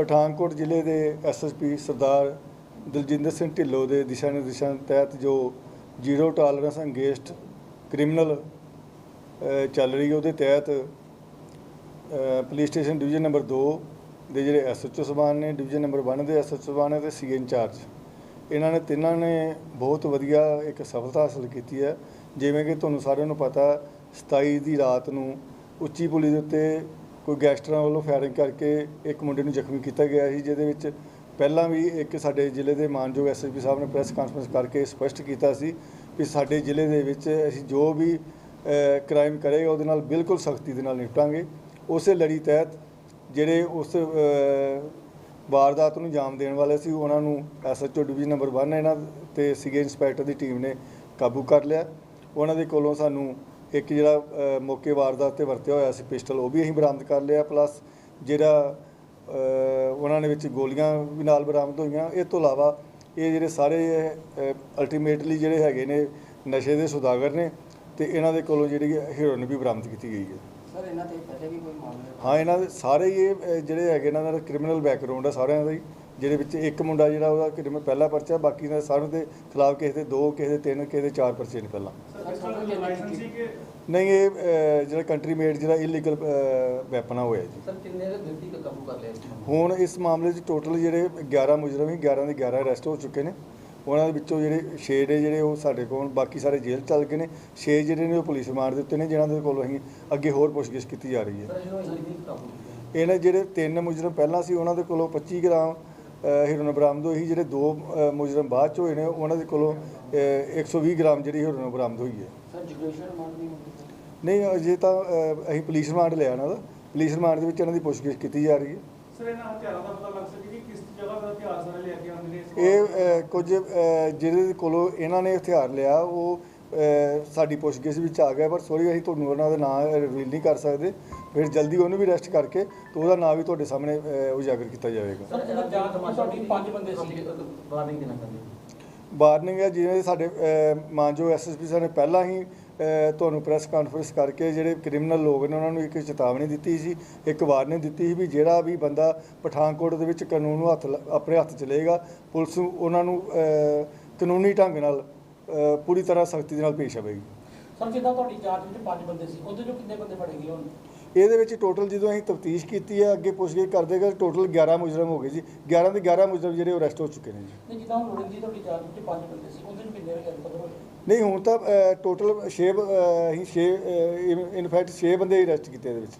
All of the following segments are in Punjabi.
ਪਠਾਨਕੋਟ ਜ਼ਿਲ੍ਹੇ ਦੇ ਐਸਐਸਪੀ ਸਰਦਾਰ ਦਲਜਿੰਦਰ ਸਿੰਘ ਢਿੱਲੋਂ ਦੇ ਦਿਸ਼ਾ ਨਿਰਦੇਸ਼ਾਂ ਤਹਿਤ ਜੋ ਜ਼ੀਰੋ ਟਾਲਰੈਂਸ ਅਗੇਂਸਟ ਕ੍ਰਿਮੀਨਲ ਚੱਲ ਰਹੀ ਹੈ, ਉਹਦੇ ਤਹਿਤ ਪੁਲਿਸ ਸਟੇਸ਼ਨ ਡਿਵੀਜ਼ਨ ਨੰਬਰ 2 ਦੇ ਜਿਹੜੇ ਐਸਐਚਓ ਸਬਾਨ ਨੇ, ਡਿਵੀਜ਼ਨ ਨੰਬਰ 1 ਦੇ ਐਸਐਚਓ ਸਬਾਨ ਨੇ ਤੇ ਸੀ ਇੰਚਾਰਜ ਇਹਨਾਂ ਨੇ ਤਿੰਨਾਂ ਨੇ ਬਹੁਤ ਵਧੀਆ ਇੱਕ ਸਫਲਤਾ ਹਾਸਲ ਕੀਤੀ ਹੈ। ਜਿਵੇਂ ਕਿ ਤੁਹਾਨੂੰ ਸਾਰਿਆਂ ਨੂੰ ਪਤਾ 27 ਦੀ ਰਾਤ ਨੂੰ ਉੱਚੀ ਪੁਲੀ ਦੇ ਉੱਤੇ ਕੋਈ ਗੈਂਗਸਟਰਾਂ ਵੱਲੋਂ ਫਾਇਰਿੰਗ ਕਰਕੇ ਇੱਕ ਮੁੰਡੇ ਨੂੰ ਜ਼ਖਮੀ ਕੀਤਾ ਗਿਆ ਸੀ, ਜਿਹਦੇ ਵਿੱਚ ਪਹਿਲਾਂ ਵੀ ਇੱਕ ਸਾਡੇ ਜ਼ਿਲ੍ਹੇ ਦੇ ਮਾਨਯੋਗ ਐਸਐਸਪੀ ਸਾਹਿਬ ਨੇ ਪ੍ਰੈਸ ਕਾਨਫਰੰਸ ਕਰਕੇ ਸਪਸ਼ਟ ਕੀਤਾ ਸੀ ਕਿ ਸਾਡੇ ਜ਼ਿਲ੍ਹੇ ਦੇ ਵਿੱਚ ਅਸੀਂ ਜੋ ਵੀ ਕ੍ਰਾਈਮ ਕਰੇਗਾ ਉਹਦੇ ਨਾਲ ਬਿਲਕੁਲ ਸਖਤੀ ਦੇ ਨਾਲ ਨਿਪਟਾਂਗੇ। ਉਸੇ ਲੜੀ ਤਹਿਤ ਜਿਹੜੇ ਉਸ ਵਾਰਦਾਤ ਨੂੰ ਜਾਮ ਦੇਣ ਵਾਲੇ ਸੀ, ਉਹਨਾਂ ਨੂੰ ਐਸਐਚਓ ਡਿਵੀਜ਼ਨ ਨੰਬਰ 1 ਇਹਨਾਂ ਤੇ ਸੀਗੇ, ਇੰਸਪੈਕਟਰ ਦੀ ਟੀਮ ਨੇ ਕਾਬੂ ਕਰ ਲਿਆ। ਉਹਨਾਂ ਦੇ ਕੋਲੋਂ ਸਾਨੂੰ ਇੱਕ ਜਿਹੜਾ ਮੌਕੇ ਵਾਰਦਾਤ ਤੇ ਵਰਤਿਆ ਹੋਇਆ ਸੀ ਪਿਸਟਲ, ਉਹ ਵੀ ਅਸੀਂ ਬਰਾਮਦ ਕਰ ਲਿਆ, ਪਲੱਸ ਜਿਹੜਾ ਉਹਨਾਂ ਨੇ ਵਿੱਚ ਗੋਲੀਆਂ ਵੀ ਨਾਲ ਬਰਾਮਦ ਹੋਈਆਂ। ਇਹ ਤੋਂ ਇਲਾਵਾ ਇਹ ਜਿਹੜੇ ਸਾਰੇ ਅਲਟੀਮੇਟਲੀ ਜਿਹੜੇ ਹੈਗੇ ਨੇ ਨਸ਼ੇ ਦੇ ਸੁਦਾਗਰ ਨੇ ਤੇ ਇਹਨਾਂ ਦੇ ਕੋਲੋਂ ਜਿਹੜੀ ਹੀਰੋਇਨ ਵੀ ਬਰਾਮਦ ਕੀਤੀ ਗਈ ਹੈ। ਸਰ ਇਹਨਾਂ ਤੇ ਪਹਿਲੇ ਵੀ ਕੋਈ ਮਾਮਲੇ ਹਾਂ? ਇਹਨਾਂ ਦੇ ਸਾਰੇ ਹੀ ਇਹ ਜਿਹੜੇ ਹੈਗੇ ਇਹਨਾਂ ਦਾ ਕ੍ਰਿਮੀਨਲ ਬੈਕਗ੍ਰਾਉਂਡ ਹੈ ਸਾਰਿਆਂ ਦਾ ਹੀ ਜਿਹਦੇ ਵਿੱਚ ਇੱਕ ਮੁੰਡਾ ਜਿਹੜਾ ਉਹਦਾ ਕ੍ਰਿਮੀਨਲ ਪਹਿਲਾ ਪਰਚਾ ਬਾਕੀ ਦੇ ਸਾਰਿਆਂ ਦੇ ਖਿਲਾਫ ਕਿਸੇ ਦੇ ਦੋ ਕਿਸੇ ਦੇ ਤਿੰਨ ਕਿਸੇ ਦੇ ਚਾਰ ਪਰਚੇ ਨੇ ਪਹਿਲਾਂ। ਨਹੀਂ ਇਹ ਜਿਹੜਾ ਕੰਟਰੀ ਮੇਡ ਜਿਹੜਾ ਇਲੀਗਲ ਵੈਪਨ ਆ ਹੋਇਆ ਜੀ। ਸਰ ਕਿੰਨੇ ਦੇ ਦਿਲਦੀ ਕਾਬੂ ਕਰ ਲਿਆ ਇਸ ਨੂੰ ਹੁਣ ਇਸ ਮਾਮਲੇ 'ਚ ਟੋਟਲ ਜਿਹੜੇ 11 ਮੁਜਰਮ ਹੀ 11 ਦੇ 11 ਅਰੈਸਟ ਹੋ ਚੁੱਕੇ ਨੇ। ਉਹਨਾਂ ਦੇ ਵਿੱਚੋਂ ਜਿਹੜੇ 6 ਨੇ ਜਿਹੜੇ ਉਹ ਸਾਡੇ ਕੋਲ ਬਾਕੀ ਸਾਰੇ ਜੇਲ੍ਹ ਚੱਲ ਗਏ ਨੇ। 6 ਜਿਹੜੇ ਨੇ ਉਹ ਪੁਲਿਸ ਰਿਮਾਂਡ ਦੇ ਉੱਤੇ ਨੇ ਜਿਨ੍ਹਾਂ ਦੇ ਕੋਲ ਅਸੀਂ ਅੱਗੇ ਹੋਰ ਪੁੱਛਗਿੱਛ ਕੀਤੀ ਜਾ ਰਹੀ ਹੈ। ਇਹਨੂੰ ਜਿਹੜੇ ਤਿੰਨ ਮੁਜਰਮ ਪਹਿਲਾਂ ਸੀ ਉਹਨਾਂ ਦੇ ਕੋਲੋਂ 25 ਗ੍ਰਾਮ ਅ, ਹੀਰੋਇਨ ਬਰਾਮਦ ਹੋਈ ਜਿਹੜੇ ਦੋ ਮੁਜਰਮ ਬਾਅਦ ਚ ਹੋਏ ਨੇ ਉਹਨਾਂ ਦੇ ਕੋਲੋਂ ਅ, 120 ਗ੍ਰਾਮ ਜਿਹੜੀ ਹੀਰੋਇਨ ਬਰਾਮਦ ਹੋਈ ਹੈ। ਸਰ ਜੁਡੀਸ਼ੀਅਲ ਰਿਮਾਂਡ ਨਹੀਂ ਅਜੇ ਤਾਂ ਅਸੀਂ ਪੁਲਿਸ ਰਿਮਾਂਡ ਲਿਆ ਇਹਨਾਂ ਦਾ ਪੁਲਿਸ ਰਿਮਾਂਡ ਦੇ ਵਿੱਚ ਇਹਨਾਂ ਦੀ ਪੁੱਛਗਿੱਛ ਕੀਤੀ ਜਾ ਰਹੀ ਹੈ। ਸਰ ਇਹਨਾਂ ਹਥਿਆਰਾਂ ਦਾ ਪਤਾ ਲੱਗ ਸਕੇ ਕਿ ਕਿਸ ਇਹ? ਅ, ਕੁਝ ਅ, ਜਿਹਦੇ ਕੋਲੋਂ ਇਹਨਾਂ ਨੇ ਹਥਿਆਰ ਲਿਆ ਉਹ ਅ, ਸਾਡੀ ਪੁੱਛਗਿੱਛ ਵਿੱਚ ਆ ਗਿਆ ਪਰ ਸੋਰੀ ਅਸੀਂ ਤੁਹਾਨੂੰ ਉਹਨਾਂ ਦਾ ਨਾਮ ਰਿਵੀਲ ਨਹੀਂ ਕਰ ਸਕਦੇ। ਫਿਰ ਜਲਦੀ ਉਹਨੂੰ ਵੀ ਅਰੈਸਟ ਕਰਕੇ ਤੇ ਉਹਦਾ ਨਾਮ ਵੀ ਤੁਹਾਡੇ ਸਾਹਮਣੇ ਅ, ਉਜਾਗਰ ਕੀਤਾ ਜਾਵੇਗਾ। ਸਰ ਇਹਨਾਂ ਜਾਂਚ ਤੁਹਾਡੀ ਪੰਜ ਬੰਦੇ ਸੀ ਵਾਰਨਿੰਗ ਦੇਣਾ ਚਾਹੁੰਦੇ ਵਾਰਨਿੰਗ ਹੈ ਜਿਵੇਂ ਸਾਡੇ ਮਾਨਯੋਗ ਐਸਐਸਪੀ ਸਾਹਿਬ ਨੇ ਪਹਿਲਾਂ ਹੀ ਤੁਹਾਨੂੰ ਪ੍ਰੈਸ ਕਾਨਫਰੰਸ ਕਰਕੇ ਜਿਹੜੇ ਕ੍ਰਿਮੀਨਲ ਲੋਕ ਨੇ ਉਹਨਾਂ ਨੂੰ ਇੱਕ ਚੇਤਾਵਨੀ ਦਿੱਤੀ ਸੀ ਇੱਕ ਵਾਰਨਿੰਗ ਦਿੱਤੀ ਸੀ ਵੀ ਜਿਹੜਾ ਵੀ ਬੰਦਾ ਪਠਾਨਕੋਟ ਦੇ ਵਿੱਚ ਕਾਨੂੰਨ ਨੂੰ ਹੱਥ ਆਪਣੇ ਹੱਥ 'ਚ ਲਏਗਾ ਪੁਲਿਸ ਨੂੰ ਉਹਨਾਂ ਨੂੰ ਕਾਨੂੰਨੀ ਢੰਗ ਨਾਲ ਪੂਰੀ ਤਰ੍ਹਾਂ ਸਖਤੀ ਦੇ ਨਾਲ ਪੇਸ਼ ਆਵੇਗੀ। ਸਰ ਜਿੱਦਾਂ ਤੁਹਾਡੀ ਜਾਂਚ ਵਿੱਚ ਪੰਜ ਬੰਦੇ ਸੀ ਉਹਦੇ ਚੋਂ ਕਿੰਨੇ ਬੰਦੇ ਫੜੇ ਗਏ ਹੁਣ? ਇਹਦੇ ਵਿੱਚ ਟੋਟਲ ਜਦੋਂ ਅਸੀਂ ਤਫਤੀਸ਼ ਕੀਤੀ ਹੈ ਅੱਗੇ ਪੁੱਛਗਿੱਛ ਕਰਦੇ ਗਏ ਟੋਟਲ 11 ਮੁਜਰਮ ਹੋ ਗਏ ਜੀ। 11 ਦੇ 11 ਮੁਜਰਮ ਜਿਹੜੇ ਅਰੈਸਟ ਹੋ ਚੁੱਕੇ ਨੇ ਜੀ। ਜਿੱਦਾਂ ਹੁਣ ਲੋੜੀਂਦੀ ਤੁਹਾਡੀ ਜਾਂਚ ਵਿੱਚ ਪੰਜ ਬੰਦੇ ਸੀ ਉਹਦੇ ਚੋਂ ਕਿੰਨੇ ਗ੍ਰਿਫਤਾਰ ਹੋਏ? ਨਹੀਂ ਹੁਣ ਤਾਂ ਟੋਟਲ 6 ਅਸੀਂ 6 ਇਨਫੈਕਟ 6 ਬੰਦੇ ਅਰੈਸਟ ਕੀਤੇ ਇਹਦੇ ਵਿੱਚ।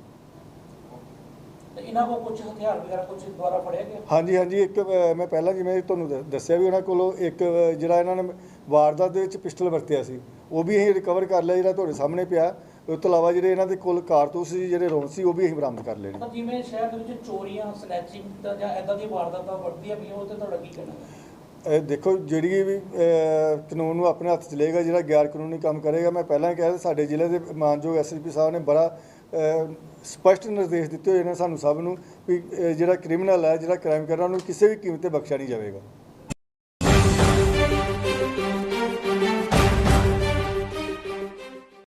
ਤੇ ਇਹਨਾਂ ਕੋਲ ਕੁਝ ਹਥਿਆਰ ਵਗੈਰਾ ਕੁਝ ਦੁਆਰਾ ਫੜਿਆ ਗਿਆ? ਹਾਂਜੀ ਹਾਂਜੀ ਇੱਕ ਮੈਂ ਪਹਿਲਾਂ ਜਿਵੇਂ ਤੁਹਾਨੂੰ ਦ- ਦੱਸਿਆ ਵੀ ਉਹਨਾਂ ਕੋਲੋਂ ਇੱਕ ਜਿਹੜਾ ਇਹਨਾਂ ਨੇ ਵਾਰਦਾਤ ਦੇ ਵਿੱਚ ਪਿਸਟਲ ਵਰਤਿਆ ਸੀ ਉਹ ਵੀ ਅਸੀਂ ਰਿਕਵਰ ਕਰ ਲਿਆ ਜਿਹੜਾ ਤੁਹਾਡੇ ਸਾਹਮਣੇ ਪਿਆ। ਉਸ ਤੋਂ ਇਲਾਵਾ ਜਿਹੜੇ ਇਹਨਾਂ ਦੇ ਕੋਲ ਕਾਰਤੂਸ ਜਿਹੜੇ ਰੌਂਦ ਸੀ ਉਹ ਵੀ ਅਸੀਂ ਬਰਾਮਦ ਕਰ ਲਏ ਨੇ। ਜਿਵੇਂ ਸ਼ਹਿਰ ਦੇ ਵਿੱਚ ਚੋਰੀਆਂ ਸਨੈਚਿੰਗ ਦਾ ਜਾਂ ਐਦਾਂ ਦੀਆਂ ਵਾਰਦਾਤਾਂ ਵਰਦੀਆਂ ਵੀ ਉਹ ਤੇ ਤੁਹਾਡਾ ਕੀ ਕਹਿਣਾ? ਹੈ ਇਹ ਦੇਖੋ ਜਿਹੜੀ ਵੀ ਕਾਨੂੰਨ ਨੂੰ ਆਪਣੇ ਹੱਥ 'ਚ ਲਏਗਾ ਜਿਹੜਾ ਗੈਰ ਕਾਨੂੰਨੀ ਕੰਮ ਕਰੇਗਾ ਮੈਂ ਪਹਿਲਾਂ ਹੀ ਕਿਹਾ ਸਾਡੇ ਜ਼ਿਲ੍ਹੇ ਦੇ ਮਾਨਯੋਗ ਐਸਐਸਪੀ ਸਾਹਿਬ ਨੇ ਬੜਾ ਅ, ਸਪਸ਼ਟ ਨਿਰਦੇਸ਼ ਦਿੱਤੇ ਹੋਏ ਨੇ ਸਾਨੂੰ ਸਭ ਨੂੰ ਵੀ ਜਿਹੜਾ ਕ੍ਰਿਮੀਨਲ ਹੈ ਜਿਹੜਾ ਕ੍ਰਾਈਮ ਕਰ ਰਿਹਾ ਉਹਨੂੰ ਕਿਸੇ ਵੀ ਕੀਮਤ ਤੇ ਬਖਸ਼ਿਆ ਨਹੀਂ ਜਾਵੇਗਾ।